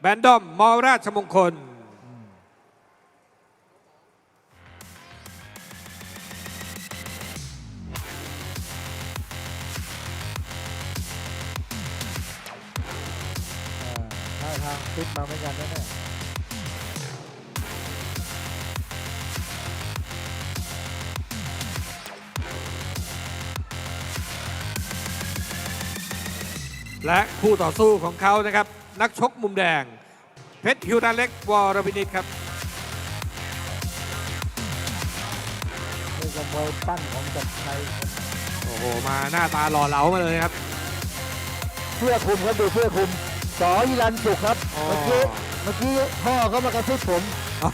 แบนดอม มอราชมงคล ท่าทางฟิตมาเหมือนกันนะเนี่ยและคู่ต่อสู้ของเขานะครับ นักชกมุมแดง เพชรฮิวดาเล็กวอรวินิตครับนี่ก็มวยปั้นของจัดชัยโอ้โห มาหน้าตาหล่อเหลามาเลยครับเสื้อคลุมครับดูเสื้อคลุมสอยิรันสุขครับอ๋อ เมื่อกี้เมื่อกี้พ่อเขามากระซิบผม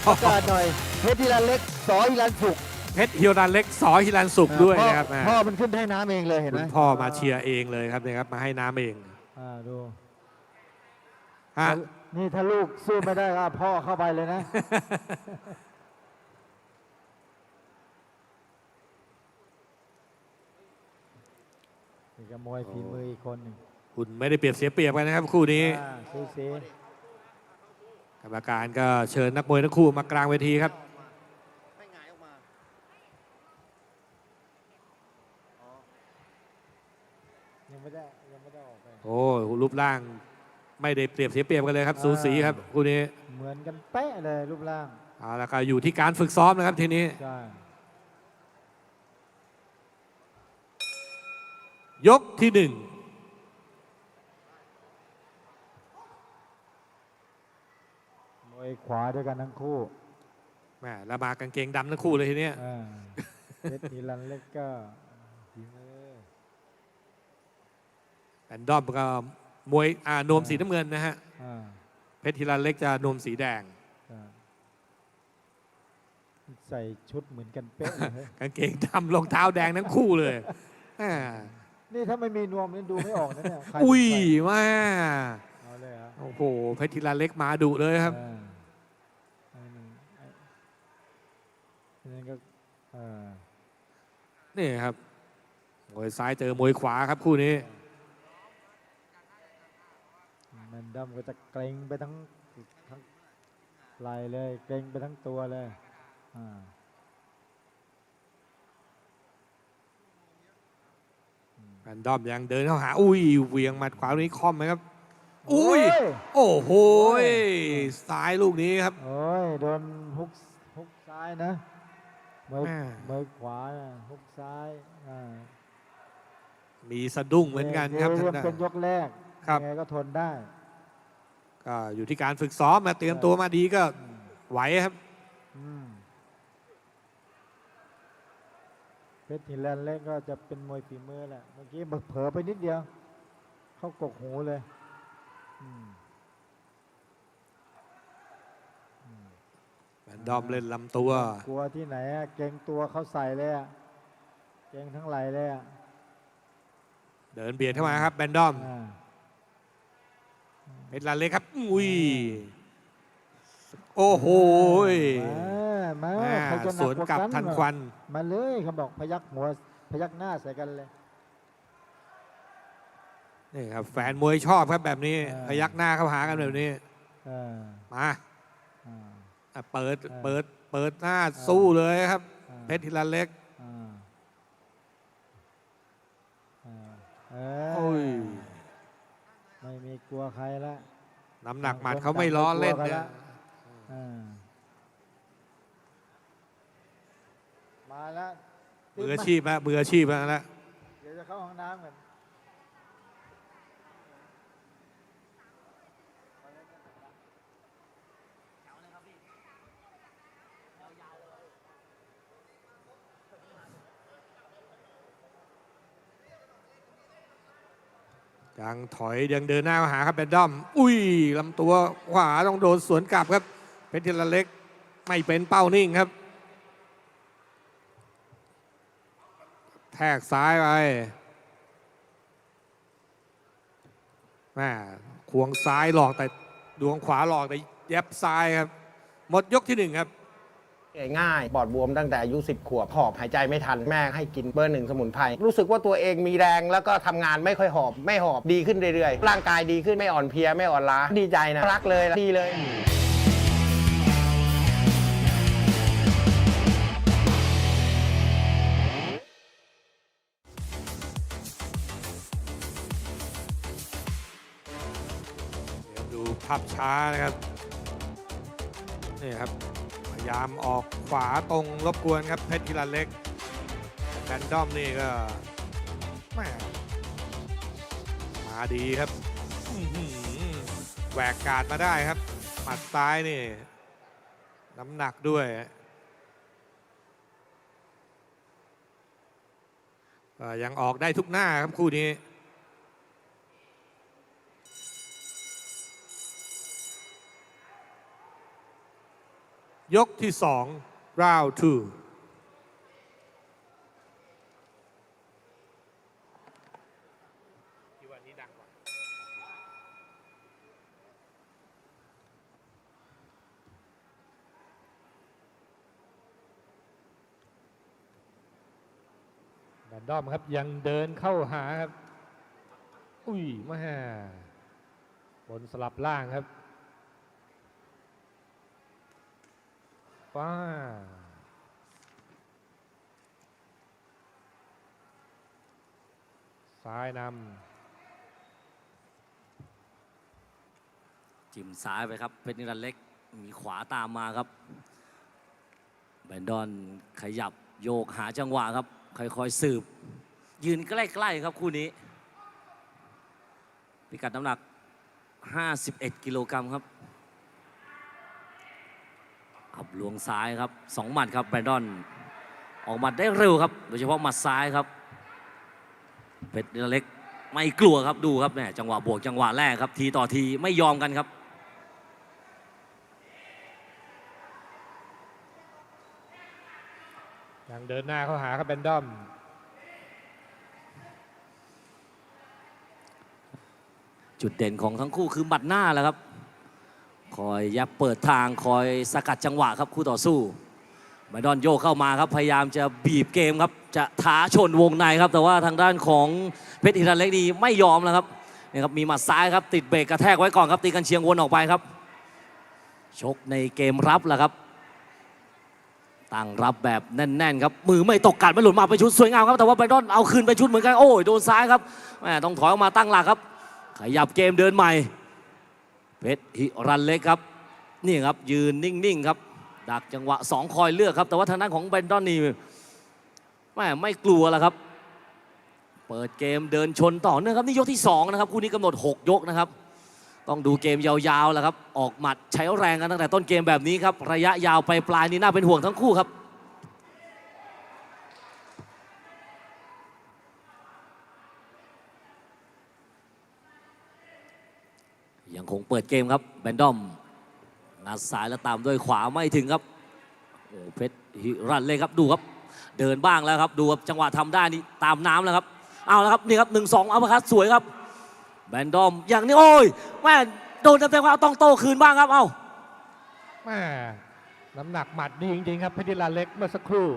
ประกาศหน่อยเพชรยิรันเล็กสอยิรันสุขเพชรฮิวดาเล็กสอฮิรันสุขด้วยพ่อนะครับพ่อมันขึ้นให้น้ำเองเลยเห็นไหคุมณพ่อมาเชียร์เองเลยครับเนี่ยครับมาให้น้ำเอง อ่าดู ฮะ นี่ถ้าลูกสู้ไม่ได้ก็เอาพ่อเข้าไปเลยนะ นี่ก็มวยฝีมืออีกคนหนึ่งคุณไม่ได้เปรียบเสียเปรียบกันนะครับคู่นี้ อ่าซูซีกรรมการก็เชิญนักมวยทั้งคู่มากลางเวทีครับให้หงายออกมายังไม่ได้ยังไม่ได้ออกไป โอ้รูปร่าง ไม่ได้เปรียบเสียเปรียบกันเลยครับ สูสีครับคู่นี้เหมือนกันเป๊ะเลยรูปร่างเอาละก็อยู่ที่การฝึกซ้อมนะครับทีนี้ ใช่ยกที่หนึ่งมวยขวาด้วยกันทั้งคู่แหมแล้วมากางเกงดำทั้งคู่เลยทีเนี้ยอ่าเพชรนิรันดร์เล็กก็ฝีมือแอนดอมก็ มวยอ่านวมสีน้ำเงินนะฮะอ่าเพชรฮิรันเล็กจะนวมสีแดงใช่ใส่ชุดเหมือนกันเป๊ะเลยเฮ้ยกางเกงดำรองเท้าแดงทั้งคู่เลยอ่านี่ถ้าไม่มีนวมนี่ดูไม่ออกนะเนี่ยใครอุ้ยใส่ว่าเอาเลยเหรอโอ้โหเพชรฮิรันเล็กมาดุเลยครับ อ่าอันนี้อันนี้ก็อ่านี่ครับมวยซ้ายเจอมวยขวาครับคู่นี้แม นดัมก็จะเกรงไปทั้งทั้งไหลเลย เกรงไปทั้งตัวเลยอ่าแอนดอมยังเดินเข้าหา อุ้ยเหวียงหมัดขวาลูกนี้คล่อมไหมครับ อุ้ย โอ้ยโอ้โหยซ้ายลูกนี้ครับ โอ้ยโดนฮุกฮุกซ้ายนะมือแม่ มือขวานะฮุกซ้ายอ่ามีสะดุ้งเหมือนกันครับเรียทางกด้าน เป็นยกแรกครับ ยังไงก็ทนได้ ก็อยู่ที่การฝึกซ้อมมาเตรียมตัวมาดีก็อืมไหวครับอืมเพชรหินแลนด์เล็กก็จะเป็นมวยฝีมือแหละ เมื่อกี้เผลอไปนิดเดียว เข้ากกหูเลยอืมแอนดอมเล่นลำตัว กลัวที่ไหนอะเกรงตัวเขาใส่เลยอะเกรงทั้งไหลเลยอะเดินเบียดเข้ามาครับแบนดอมอ่า เพชรลานเล็กครับ อุ้ย โอ้โหยมาอ่าใครจะหสนัวนกว่ากลับกันทันควันมาเลยเขาบอกพยักหัวพยักหน้าใส่กันเลย นี่ครับ แฟนมวยชอบครับแบบนี้ อ่า พยักหน้าเข้าหากันแบบนี้อ่ามาอ่า อะเปิดอ่าเปิดเปิดหน้าอ่าสู้เลยครับ อ่า เพชรฮิรันเล็ก อ่าอ่าเอโอ้ย ไม่มีกลัวใครละน้ำหนักหมัดต่างคนเขาไม่ล้อเล่นต่างกลัวกันเนี่ยละอ่ามาแล้วมืออาชีพแล้วมืออาชีพแล้วนะเดี๋ยวจะเข้าห้องน้ำกัน ยังถอยยังเดินหน้ามาหาครับแบนดอม อุ้ยลำตัวขวาต้องโดนสวนกลับครับเพชรฮิรันเล็กไม่เป็นเป้านิ่งครับ แทกซ้ายไปแม่ควงซ้ายหลอกแต่ดวงขวาหลอกแต่แย็บซ้ายครับ หมดยกที่หนึ่งครับ ง่ายปอดบวมตั้งแต่อายุ 10 ขวบหอบหายใจไม่ทันแม่ให้กินเบอร์หนึ่งสมุนไพรรู้สึกว่าตัวเองมีแรงแล้วก็ทำงานไม่ค่อยหอบไม่หอบดีขึ้นเรื่อยๆ ร่างกายดีขึ้นไม่อ่อนเพลียไม่อ่อนล้าดีใจนะรักเลยดีเลยดูภาพช้านะครับนี่ครับ ยายามออกขวาตรงรบกวนครับเพชรกีฬาเล็กแบนดอมนี่ก็แม่มาดีครับแหวกการดมาได้ครับ หมัดซ้ายนี่ น้ำหนักด้วยยังออกได้ทุกหน้าครับคู่นี้ ยกที่สอง round two แบนดอมครับยังเดินเข้าหาครับ อุ้ยแม่บนสลับล่างครับ ว้าซ้ายนจิ้มซ้ายไปครับเพชรนิรันดร์เล็ก มีขวาตามมาครับแบนดอนขยับโยกหาจังหวะครับ ค่อยๆสืบ ยืนใกล้ๆครับคู่นี้ พิกัดน้ำหนัก 51 กิโลกรัมครับ ขับลวงซ้ายครับสองหมัดครับแบรนดอนออกหมัดได้เร็วครับโดยเฉพาะหมัดซ้ายครับเพชรนิรันดร์เล็กไม่กลัวครับดูครับแหมจังหวะบวกจังหวะแรกครับทีต่อทีไม่ยอมกันครับำยังเดินหน้าเข้าหาครับแบนดอมจุดเด่นของทั้งคู่คือหมัดหน้าแหละครับ คอยยับเปิดทางคอยสกัดจังหวะครับคู่ต่อสู้ไมดอนโยกเข้ามาครับพยายามจะบีบเกมครับจะท้าชนวงในครับ แต่ว่าทางด้านของเพชรอิรันเล็กนี่ไม่ยอมแล้วครับนี่ครับมีหมัดซ้ายครับติดเบรกกระแทกไว้ก่อนครับตีกันเชียงวนออกไปครับ ชกในเกมรับแหละครับตั้งรับแบบแน่นๆครับมือไม่ตกกัดไม่หลุดมาไปชุดสวยงามครับแต่ว่าไบดอนเอาคืนไปชุดเหมือนกันโอ้ยโดนซ้ายครับแหมต้องถอยออกมาตั้งหลักครับขยับเกมเดินใหม่ เพชรหิรันเล็กครับ นี่ครับยืนนิ่งๆครับ ดักจังหวะสองคอยเลือกครับ แต่ว่าทางด้านของแบนดอนนี่แม่ไม่กลัวแล้วครับ เปิดเกมเดินชนต่อเนื่องครับนี่ยกที่2นะครับคู่นี้กำหนด 6 ยกนะครับ ต้องดูเกมยาวๆแล้วครับ ออกหมัดใช้แรงกันตั้งแต่ต้นเกมแบบนี้ครับ ระยะยาวไปปลายนี่น่าเป็นห่วงทั้งคู่ครับ คงเปิดเกมครับแบนดอมงัดซ้ายแล้วตามด้วยขวาไม่ถึงครับโอ้เพชรฮิรันเลยครับดูครับ เดินบ้างแล้วครับดูครับจังหวะทำได้นี่ตามน้ำแล้วครับเอาแล้วครับนี่ครับหนึ่งสองอัปคัตสวยครับแบนดอมอย่างนี้โอ้ยแม่โดนเต็มๆครับต้องโต้คืนบ้างครับเอาแม่น้ำหนักหมัดดีจริงๆครับเพชรนิรันดร์เล็กเมื่อสักครู่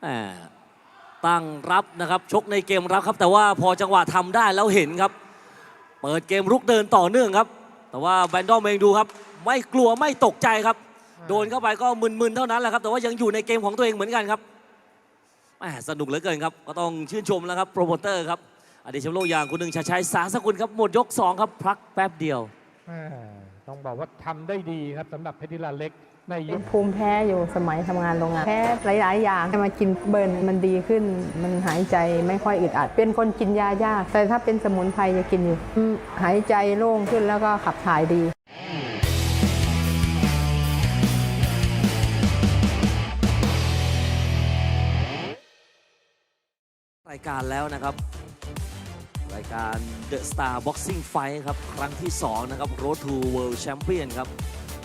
แหม่ ตั้งรับนะครับชกในเกมรับครับ แต่ว่าพอจังหวะทำได้แล้วเห็นครับ เปิดเกมรุกเดินต่อเนื่องครับ แต่ว่าแบนดอมเองดูครับ ไม่กลัวไม่ตกใจครับ โดนเข้าไปก็มึนๆเท่านั้นแหละครับ แต่ว่ายังอยู่ในเกมของตัวเองเหมือนกันครับแหมสนุกเหลือเกินครับ ก็ต้องชื่นชมแล้วครับโปรโมเตอร์ครับอดีตแชมป์โลกอย่างคุณหนึ่งชาชัยสาสกุลครับหมดยกสองครับพักแป๊บเดียวต้องบอกว่าทำได้ดีครับสำหรับเพชรนิรันดร์เล็ก เป็นกภูมิแพ้อยู่สมัยทำงานโรงงาน แพ้หลาย ๆ อย่างให้มากินเบิร์นมันดีขึ้น มันหายใจไม่ค่อยอึดอัด เป็นคนกินยายาก แต่ถ้าเป็นสมุนไพรจะกินอยู่อืมหายใจโล่งขึ้นแล้วก็ขับถ่ายดีรายการแล้วนะครับ รายการ The Star Boxing Fight ครับ ครั้งที่ 2 นะครับ Road to World Champion ครับ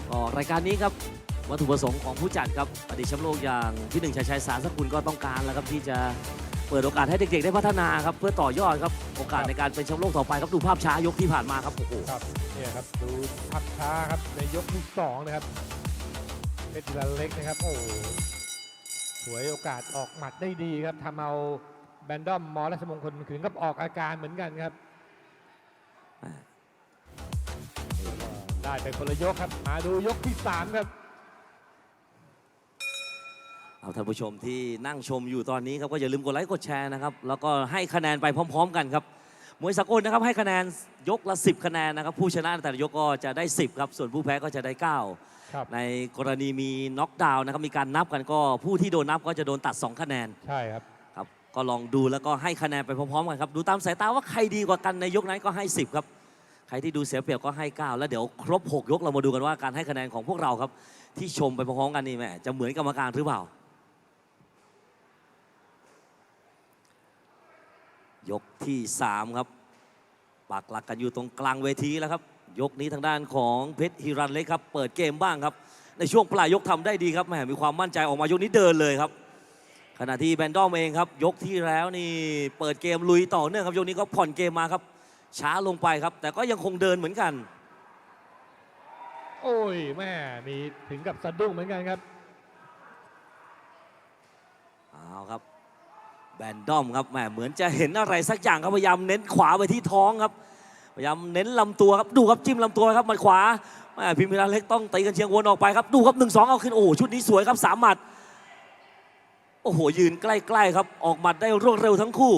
ก็รายการนี้ครับ วัตถุประสงค์ของผู้จัดครับอดีตแชมป์โลกอย่างพี่หนึ่งชัยชัยสารสกุลก็ต้องการแล้วครับที่จะเปิดโอกาสให้เด็กๆได้พัฒนาครับเพื่อต่อยอดครับโอกาสในการเป็นแชมป์โลกต่อไปครับดูภาพช้ายกที่ผ่านมาครับโอ้โหครับเนี่ยครับดูภาพช้าครับในยกที่สองนะครับเพชรธีรเล็กนะครับโอ้โหสวยโอกาสออกหมัดได้ดีครับทำเอาแบนดอมมอรัชมงคลถึงกับออกอาการเหมือนกันครับได้ไปคนละยกครับ มาดูยกที่สามครับ เอาท่านผู้ชมที่นั่งชมอยู่ตอนนี้ครับก็อย่าลืมกดไลค์กดแชร์นะครับแล้วก็ให้คะแนนไปพร้อม ๆ กันครับมวยสากลนะครับให้คะแนนยกละ 10 คะแนนนะครับผู้ชนะในแต่ละยกก็จะได้ 10ครับส่วนผู้แพ้ก็จะได้9ครับในกรณีมีน็อกดาวน์นะครับมีการนับกันก็ผู้ที่โดนนับก็จะโดนตัด 2 คะแนนใช่ครับ ครับก็ลองดูแล้วก็ให้คะแนนไปพร้อมๆกันครับดูตามสายตาว่าใครดีกว่ากันในยกนั้นก็ให้ 10ครับใครที่ดูเสียเปรียบก็ให้ 9 แล้วเดี๋ยวครบ 6 ยกเรามาดูกันว่าการให้คะแนนของพวกเราครับที่ชมไปพร้อมๆกันนี่แม่จะเหมือนกรรมการหรือเปล่า ยกที่ 3 ครับปักหลักกันอยู่ตรงกลางเวทีแล้วครับ ยกนี้ทางด้านของเพชรฮิรันเล็กครับ เปิดเกมบ้างครับ ในช่วงปลายยกทำได้ดีครับแหมมีความมั่นใจออกมายกนี้เดินเลยครับ ขณะที่แบนดอมเองครับ ยกที่แล้วนี่เปิดเกมลุยต่อเนื่องครับยกนี้ก็ผ่อนเกมมาครับ ช้าลงไปครับ แต่ก็ยังคงเดินเหมือนกัน โอ้ยแม่มีถึงกับสะดุ้งเหมือนกันครับเอาครับ แบนดอมครับแหมเหมือนจะเห็นอะไรสักอย่างครับพยายามเน้นขวาไปที่ท้องครับพยายามเน้นลำตัวครับดูครับจิ้มลำตัวครับหมัดขวาแหมพิมพิรันเล็กต้องตีกันเชียงวนออกไปครับดูครับหนึ่งสองเอาขึ้นโอ้ชุดนี้สวยครับสามหมัดโอ้โหยืนใกล้ๆครับออกหมัดได้รวดเร็วทั้งคู่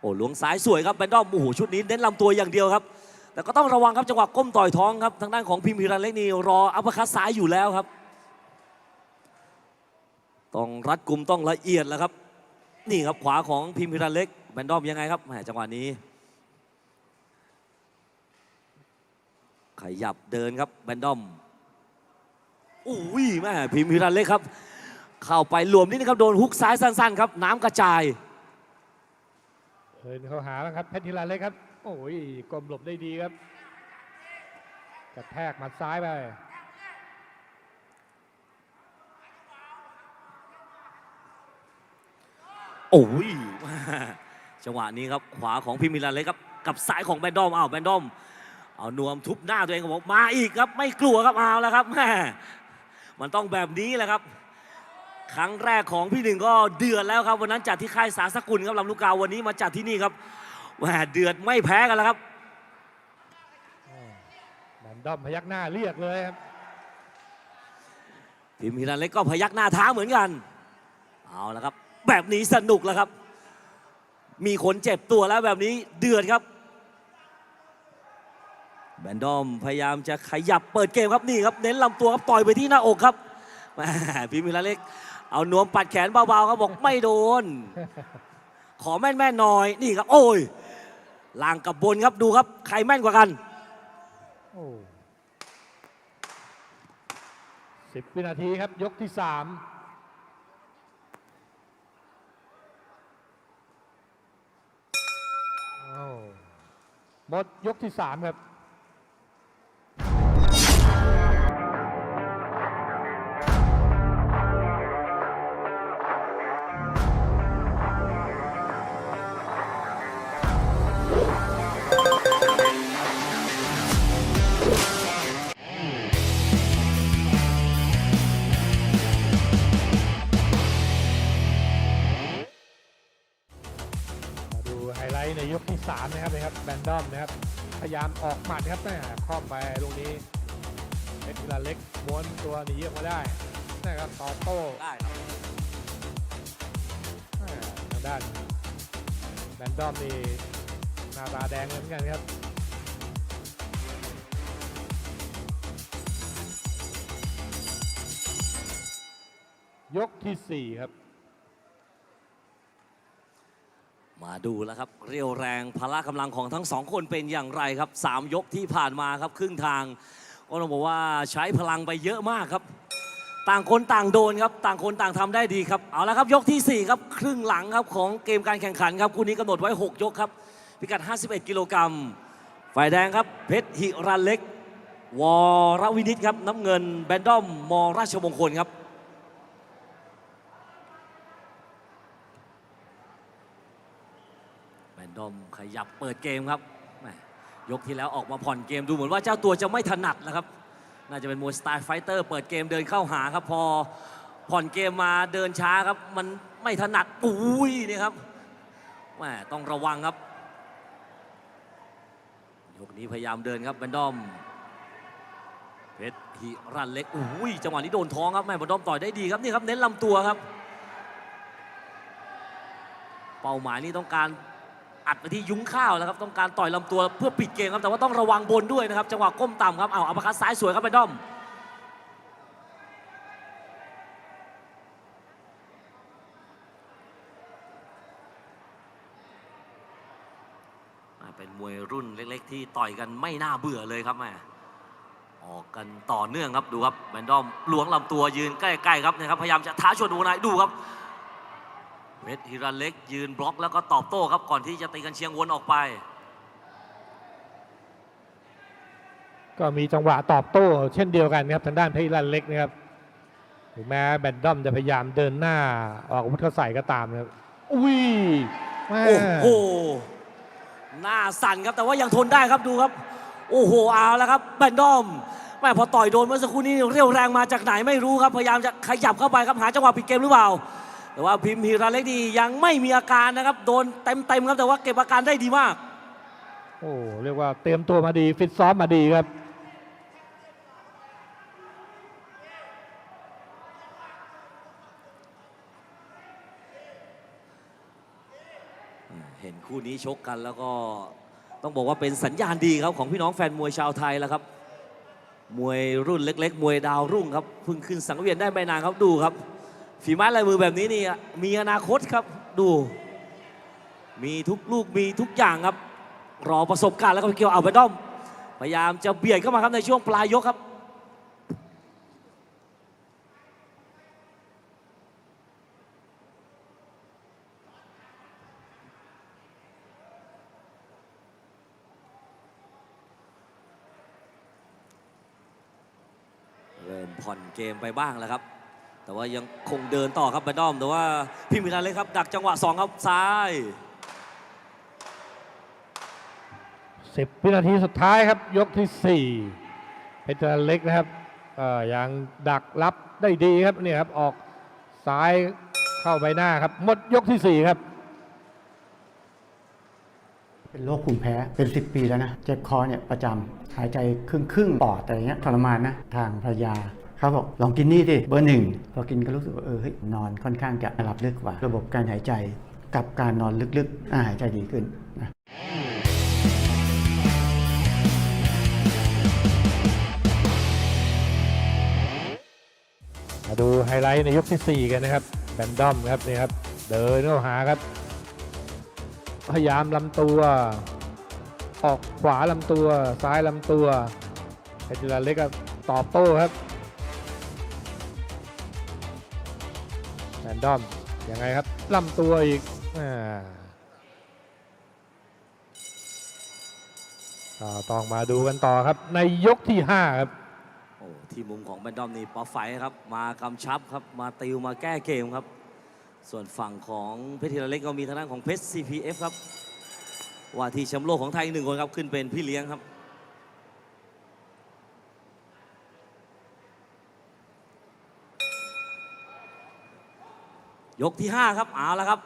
โอ้หลวงซ้ายสวยครับแบนดอมโอ้โหชุดนี้เน้นลำตัวอย่างเดียวครับแต่ก็ต้องระวังครับจังหวะก้มต่อยท้องครับทางด้านของพิมพิรันเล็กนี่รออัปคัตซ้ายอยู่แล้วครับ ต้องรัดกลุ่มต้องละเอียดแล้วครับ นี่ครับขวาของพิมพิรันเล็กแบนดอมยังไงครับแหมจังหวะนี้ ขยับเดินครับแบนดอมอุ้ยแม่พิมพิรันเล็กครับ เข้าไปหลวมนิดนึงครับโดนฮุกซ้ายสั้น ๆ ครับ น้ำกระจายเดินเข้าหาแล้วครับเพชรธีรเล็กครับโอ้ยกลมหลบได้ดีครับกระแทกมัดซ้ายไป โอ้ยจังหวะนี้ครับขวาของพิมพิรันเล็กครับกับซ้ายของแบนดอมอ้าวแบนดอมเอานวมทุบหน้าตัวเองก็บอกมาอีกครับ ไม่กลัวครับเอาแล้วครับแม่มันต้องแบบนี้แหละครับ ครั้งแรกของพี่หนึ่งก็เดือดแล้วครับวันนั้นจัดที่ค่ายสาสกุลครับลำลูกกาวันนี้มาจัดที่นี่ครับแหมเดือดไม่แพ้กันแล้วครับแบนดอมพยักหน้าเรียกเลยครับพิมพิรันเล็กก็พยักหน้าท้าเหมือนกัน เอาละครับ แบบนี้สนุกแล้วครับ มีคนเจ็บตัวแล้วแบบนี้เดือดครับ แบนดอมพยายามจะขยับเปิดเกมครับนี่ครับ เน้นลำตัวครับต่อยไปที่หน้าอกครับแหม่พิมพิรันเล็ก เอานวมปัดแขนเบาๆครับบอกไม่โดน ขอแม่นๆหน่อยนี่ครับ โอ้ยล่างกับบนครับดูครับ ใครแม่นกว่ากันสิบวินาทีครับยกที่สามโอ้ หมดยกที่สามครับ นะครับแบนดอมนะครับ พยายามออกหมัดครับแม่ครอบไปตรงนี้เพชรกีฬาเล็กม้วนตัวหนีออกมาได้นะครับต่อโต้ได้ครับทางด้านแบนดอมนี่หน้าตาแดงเหมือนกันครับยกทีสี่4 ครับ มาดูแล้วครับ เรียวแรงพละกำลังของทั้งสองคนเป็นอย่างไรครับสามยกที่ผ่านมาครับ ครึ่งทางก็ต้องบอกว่าใช้พลังไปเยอะมากครับ ต่างคนต่างโดนครับ ต่างคนต่างทำได้ดีครับ เอาละครับยกทีสี่ 4 ครับ ครึ่งหลังครับของเกมการแข่งขันครับคู่นี้กำหนดไว้ 6 ยกครับ พิกัด 51 กิโลกรัมฝ่ายแดงครับ เพชรหิรันเล็ก วรวินิตครับ น้ำเงินแบนดอมมราชมงคลครับ แมนด อมขยับเปิดเกมครับแม่ยกที่แล้วออกมาผ่อนเกมดูเหมือนว่าเจ้าตัวจะไม่ถนัดนะครับ น่าจะเป็นมวยสไตล์ไฟเตอร์เปิดเกมเดินเข้าหาครับพอผ่อนเกมมาเดินช้าครับ มันไม่ถนัดอุ้ยนี่ครับแหมต้องระวังครับยกนี้พยายามเดินครับแบนดอมเพชรฮิรันเล็กอุ้ยจังหวะนี้โดนท้องครับแม่แบนดอมต่อยได้ดีครับนี่ครับเน้นลำตัวครับ เป้าหมายนี่ต้องการ อัดไปที่ยุ้งข้าวแล้วครับต้องการต่อยลำตัวเพื่อปิดเกมครับแต่ว่าต้องระวังบนด้วยนะครับจังหวะก้มต่ำครับเอาอัปร์คัตซ้ายสวยครับแบนดอมอ่าเป็นมวยรุ่นเล็ก ๆ ที่ต่อยกันไม่น่าเบื่อเลยครับแม่ออกกันต่อเนื่องครับดูครับแมนดอมหลวงลำตัวยืนใกล้ๆครับนะครับพยายามจะท้าชนวงในดูครับ เพชรฮิรันเล็กยืนบล็อกแล้วก็ตอบโต้ครับก่อนที่จะตีกันเชียงวนออกไป ก็มีจังหวะตอบโต้ เช่นเดียวกันครับทางด้านเพชรลันเล็กนะครับถึงแม้แบนดอมจะพยายามเดินหน้าออกอาวุธเข้าใส่ก็ตามนะครับอุ้ยแม่โอ้โหหน้าสั่นครับแต่ว่ายังทนได้ครับดูครับ โอ้โหเอาแล้วครับแบนดอมแม่พอต่อยโดนเมื่อสักครู่นี้เรียวแรงมาจากไหนไม่รู้ครับพยายามจะขยับเข้าไปครับหาจังหวะปิดเกมหรือเปล่า แต่ว่าพิมพ์ฮิรันเล็กดียังไม่มีอาการนะครับ โดนเต็มๆครับแต่ว่าเก็บอาการได้ดีมาก โอ้เรียกว่าเตรียมตัวมาดีฟิตซ้อมมาดีครับเห็นคู่นี้ชกกันแล้วก็ต้องบอกว่าเป็นสัญญาณดีครับของพี่น้องแฟนมวยชาวไทยแล้วครับ มวยรุ่นเล็ก ๆ มวยดาวรุ่งครับเพิ่งขึ้นสังเวียนได้ไม่นานครับดูครับ ฝีไม้ลายมือแบบนี้นี่มีอนาคตครับดู มีทุกลูกมีทุกอย่างครับ รอประสบการณ์แล้วก็เกี่ยวเอาไปด้อม พยายามจะเบียดเข้ามาครับในช่วงปลายยกครับเริ่มผ่อนเกมไปบ้างแล้วครับ แต่ว่ายังคงเดินต่อครับแบนดอม แต่ว่าพี่มิรันเล็กครับ ดักจังหวะ 2 ครับ ซ้าย 10 วินาทีสุดท้ายครับ ยกที่ 4 เพชรลันเล็กนะครับเอ่อยังดักรับได้ดีครับเนี่ยครับ ออกซ้ายเข้าใบหน้าครับ หมดยกที่ 4 ครับ เป็นโรคภูมิแพ้เป็น 10 ปีแล้วนะ เจ็บคอเนี่ยประจำหายใจครึ่งครึ่งๆปอดอะไรเงี้ยทรมานนะ ทางภรรยา เขาบอกลองกินนี่ดิเบอร์หนึ่งพอกินก็รู้สึกว่าเออเฮ้ยนอนค่อนข้างจะหลับลึกกว่า ระบบการหายใจกับการนอนลึกๆอ่าหายใจดีขึ้นนะมาดูไฮไลท์ในยกที่ 4 กันนะครับแบนดอมครับนี่ครับ เดินเข้าหาครับ พยายามลำตัว ออกขวาลำตัว ซ้ายลำตัวเพชรลันเล็กก็ตอบโต้ครับ ดอมยังไงครับลำตัวอีกอ่าก็ต้องมาดูกันต่อครับ ในยกที่ 5 ครับโอ้ที่มุมของแบนดอมนี่ป๊อปไฟครับ มากำชับครับ มาติวมาแก้เกมครับ ส่วนฝั่งของเพชรธีรเล็กก็มีทางด้านของเพชร CPF ครับ ว่าที่แชมป์โลกของไทยอีกหนึ่งคนครับ ขึ้นเป็นพี่เลี้ยงครับ ยกที่ 5 ครับเอาละครับ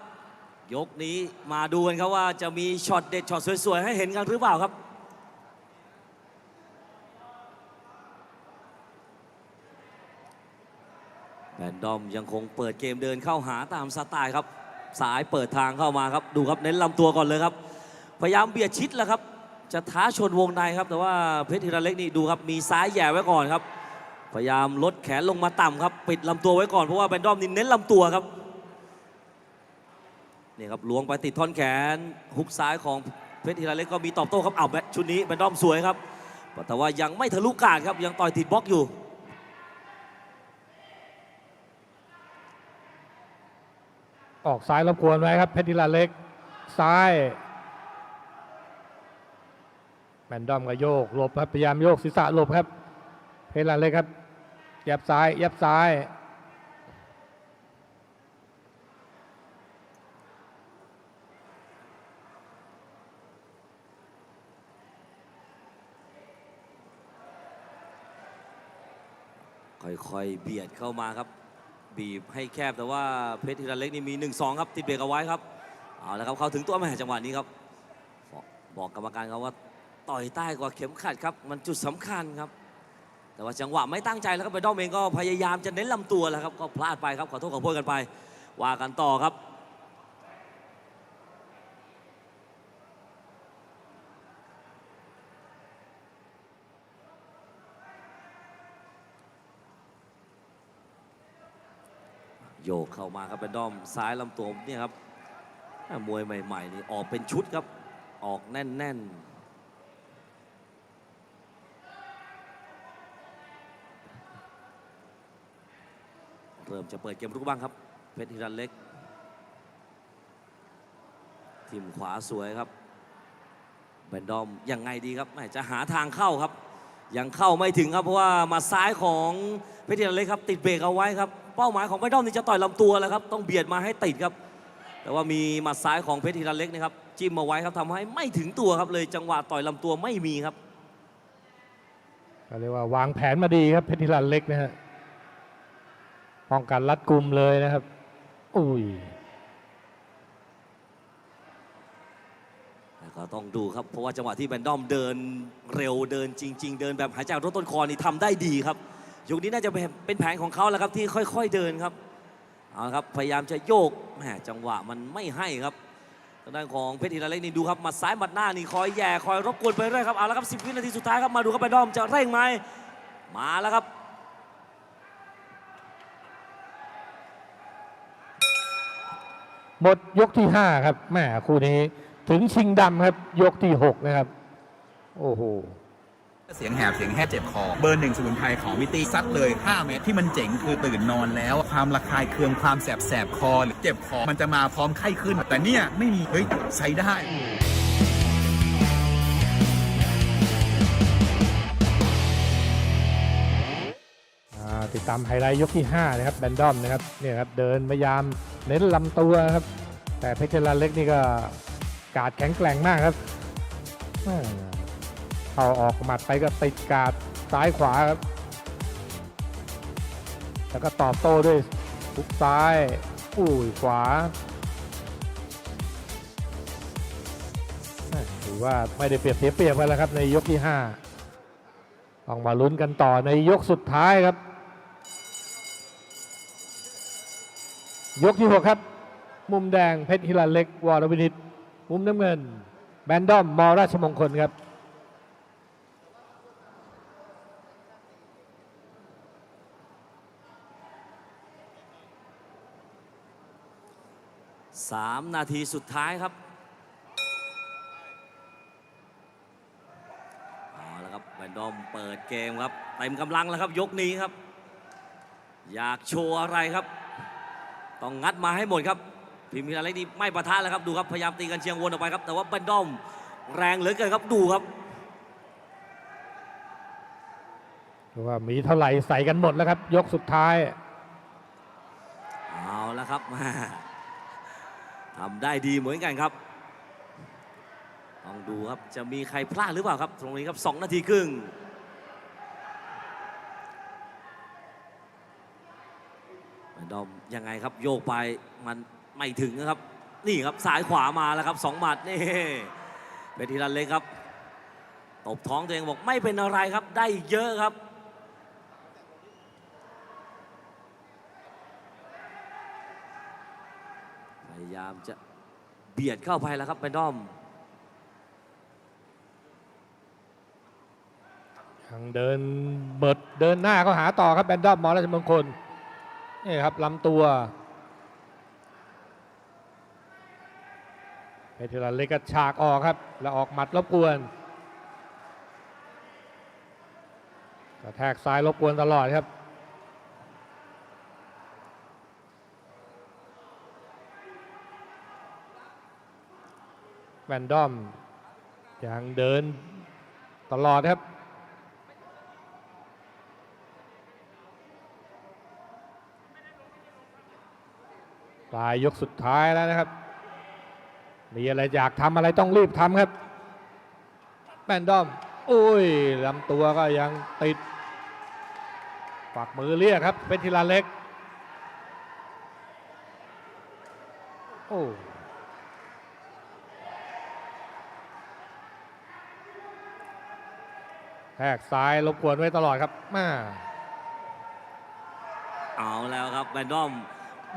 ยกนี้มาดูกันครับว่าจะมีช็อตเด็ดช็อตสวยๆ ให้เห็นกันหรือเปล่าครับ แบนดอมยังคงเปิดเกมเดินเข้าหาตามสไตล์ครับ สายเปิดทางเข้ามาครับ ดูครับเน้นลำตัวก่อนเลยครับ พยายามเบียดชิดแล้วครับ จะท้าชนวงในครับ แต่ว่าเพชรธีรเล็กนี่ดูครับ มีซ้ายแย่ไว้ก่อนครับ พยายามลดแขนลงมาต่ำครับ ปิดลำตัวไว้ก่อนเพราะว่าแบนดอมนี่เน้นลำตัวครับ นี่ครับล้วงไปติดท่อนแขนฮุกซ้ายของเพชรธีรเล็กก็มีตอบโต้ครับเอาวแบชุดนี้แบนดอมสวยครับแต่ว่ายังไม่ทะลุกาดครับยังต่อยติดบล็อกอยู่ออกซ้ายรบกวนไว้ครับเพชรดิลาเล็ก ซ้ายแมนดอมก็โยกหลบครับพยายามโยกศีรษะหลบครับเพชรดิลาเล็กครับยับซ้ายยับซ้าย ค่อยๆเบียดเข้ามาครับ บีบให้แคบแต่ว่าเพชรธีรเล็กนี่มี 1-2 ครับติดเบรกเอาไว้ครับเอาละครับเขาถึงตัวแม่จังหวะนี้ครับบอกกรรมการครับว่าต่อยใต้กว่าเข็มขัดครับ มันจุดสำคัญครับ แต่ว่าจังหวะไม่ตั้งใจแล้วครับไปด้อมเองก็พยายามจะเน้นลำตัวแล้วครับ ก็พลาดไปครับขอโทษขอโพยกันไป ว่ากันต่อครับ โยกเข้ามาครับเป็นด้อมซ้ายลำตัวเนี่ยครับมวยใหม่ๆนี่ออกเป็นชุดครับ ออกแน่นๆ เริ่มจะเปิดเกมรุกบ้างครับ เพชรฮิรันเล็กทีมขวาสวยครับแบนดอมยังไงดีครับแม่จะหาทางเข้าครับ ยังเข้าไม่ถึงครับเพราะว่ามาซ้ายของเพชรธีรเล็กครับ ติดเบรกเอาไว้ครับ เป้าหมายของแบนดอมนี่จะต่อยลำตัวแล้วครับ ต้องเบียดมาให้ติดครับ แต่ว่ามีหมัดซ้ายของเพชรธีรเล็กนะครับจิ้มมาไว้ครับทำให้ไม่ถึงตัวครับเลยจังหวะต่อยลำตัวไม่มีครับก็เรียกว่าวางแผนมาดีครับเพชรธีรันเล็กนะฮะป้องกันรัดกุมเลยนะครับ อุ้ยแต่ก็ต้องดูครับ เพราะว่าจังหวะที่แบนดอมเดินเร็วเดินจริง ๆ เดินแบบหายใจรถต้นคอนี่ทำได้ดีครับ ยกนี้น่าจะเป็นแผนของเขาแล้วครับที่ค่อยๆเดินครับเอาละครับพยายามจะโยกแหมจังหวะมันไม่ให้ครับทางด้านของเพชรธีรเล็กนี่ดูครับมัดซ้ายมัดหน้านี่คอยแย่คอยรบกวนไปเรื่อยครับเอาละครับ 10 วินาทีสุดท้ายครับมาดูครับแบนดอมจะเร่งไหมมาแล้วครับหมดยกที่ 5 ครับแม่คู่นี้ถึงชิงดำครับ ยกที่ 6 นะครับ โอ้โห เสียงแหบเสียงแหบเจ็บคอเบอร์หนึ่งสมุนไพรของมิตีซัดเลย 5 เม็ดที่มันเจ๋งคือตื่นนอนแล้ว ความระคายเคืองความแสบแสบคอหรือเจ็บคอมันจะมาพร้อมไข้ขึ้น แต่เนี่ยไม่มีเฮ้ยใช้ได้ติดตามไฮไลท์ยกที่ 5 นะครับแบนดอมนะครับเนี่ยครับ เดินพยายามเน้นลำตัวครับ แต่เพชรธีรันเล็กนี่ก็กาดแข็งแกร่งมากครับ เข้าออกหมัดไปก็ติดการดซ้ายขวาครับ แล้วก็ตอบโต้ด้วยทุกซ้ายอุ้ยขวาถือว่าไม่ได้เปรียบเสียเปรียบกันแล้วครับในยกที่ 5 ต้องมาลุ้นกันต่อในยกสุดท้ายครับ ยกที่ 6 ครับ มุมแดงเพชรฮิลันเล็ก วรวินิต มุมน้ำเงิน แบนดอมมราชมงคลครับ 3นาทีสุดท้ายครับเอาละครับแบนดอมเปิดเกมครับเต็มกำลังแล้วครับยกนี้ครับ อยากโชว์อะไรครับ ต้องงัดมาให้หมดครับ พิมพ์พิลาเล็กนี่ไม่ประทะแล้วครับดูครับพยายามตีกันเชียงวนออกไปครับ แต่ว่าแบนดอมแรงเหลือเกินครับดูครับเพราะว่ามีเท่าไหร่ใส่กันหมดแล้วครับ ยกสุดท้าย เอาละครับมา ทำได้ดีเหมือนกันครับต้องดูครับจะมีใครพลาดหรือเปล่าครับ ตรงนี้ครับ 2 นาทีครึ่งแมนดอมยังไงครับโยกไปมันไม่ถึงนะครับ นี่ครับสายขวามาแล้วครับสองหมัดนี่เวทีรันเล็กครับตบท้องตัวเองบอกไม่เป็นอะไรครับได้เยอะครับ พยายาม จะเบียดเข้าไปแล้วครับแบนดอมยังเดินเบิดเดินหน้าก็หาต่อครับแบนดอมมอราชมงคลนี่ครับลำตัวเพชรธีรันเล็กก็ฉากออกครับ แล้วออกหมัดรบกวนกระแทกซ้ายรบกวนตลอดครับ แวนดอมยังเดินตลอดครับ ปลายยกสุดท้ายแล้วนะครับ มีอะไรอยากทำอะไรต้องรีบทำครับแมนดอม อุ้ยลำตัวก็ยังติดฝากมือเรียกครับ เป็นทีละเล็ก โอ้ แทกซ้ายรบกวนไว้ตลอดครับมาเอาแล้วครับแบนดอม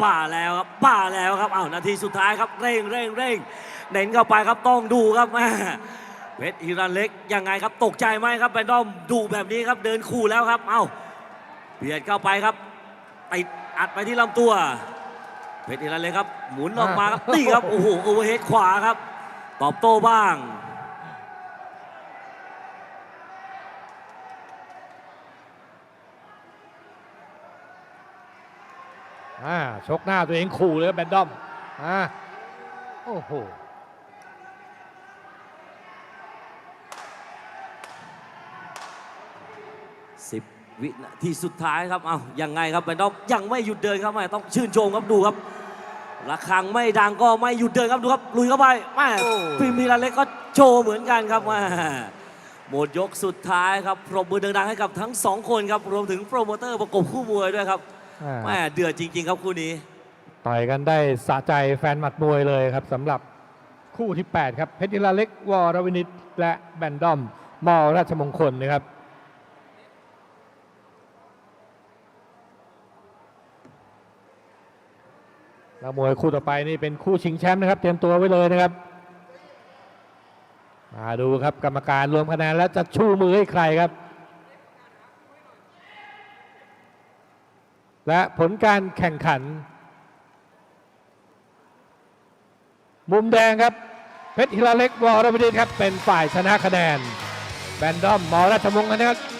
ป่าแล้วครับป่าแล้วครับเอานาทีสุดท้ายครับเร่งเร่งเร่งเน้นเข้าไปครับต้องดูครับแม่เพชรฮิรันเล็กยังไงครับตกใจไหมครับแบนดอมดูแบบนี้ครับเดินคู่แล้วครับ เอาเบียดเข้าไปครับติดอัดไปที่ลำตัวเพชรฮิรันเล็กครับหมุนออกมาครับนี่ครับโอ้โหโอเวอร์เฮดขวาครับ ตอบโต้บ้าง อ่าชกหน้าตัวเองขู่เลยครับแบนดอมอ่าโอ้โหสิบวินาทีสุดท้ายครับ เอายังไงครับแบนดอมยังไม่หยุดเดินครับแม่ต้องชื่นชมครับดูครับระฆังไม่ดังก็ไม่หยุดเดินครับดูครับลุยเข้าไปแม่พิมพีรันเล็กก็โชว์เหมือนกันครับแม่หมดยกสุดท้ายครับปรบมือดังๆให้กับทั้งสองคนครับรวมถึงโปรโมเตอร์ประกบคู่มวยด้วยครับ อ่าแม่เดือดจริง ๆ ครับคู่นี้ ต่อยกันได้สะใจแฟนหมัดมวยเลยครับสำหรับคู่ที่ 8 ครับเพชรยิลาเล็ก วรวินิตและแบนดอม มอราชมงคลนะครับ แล้วมวยคู่ต่อไปนี่เป็นคู่ชิงแชมป์นะครับ เตรียมตัวไว้เลยนะครับ มาดูครับกรรมการรวมคะแนนแล้วจะชูมือให้ใครครับ และผลการแข่งขัน มุมแดงครับ เพชรฮิลาเล็กวอรวิดิตครับ เป็นฝ่ายชนะคะแนน แบนดอมมอราชมงคลนะครับ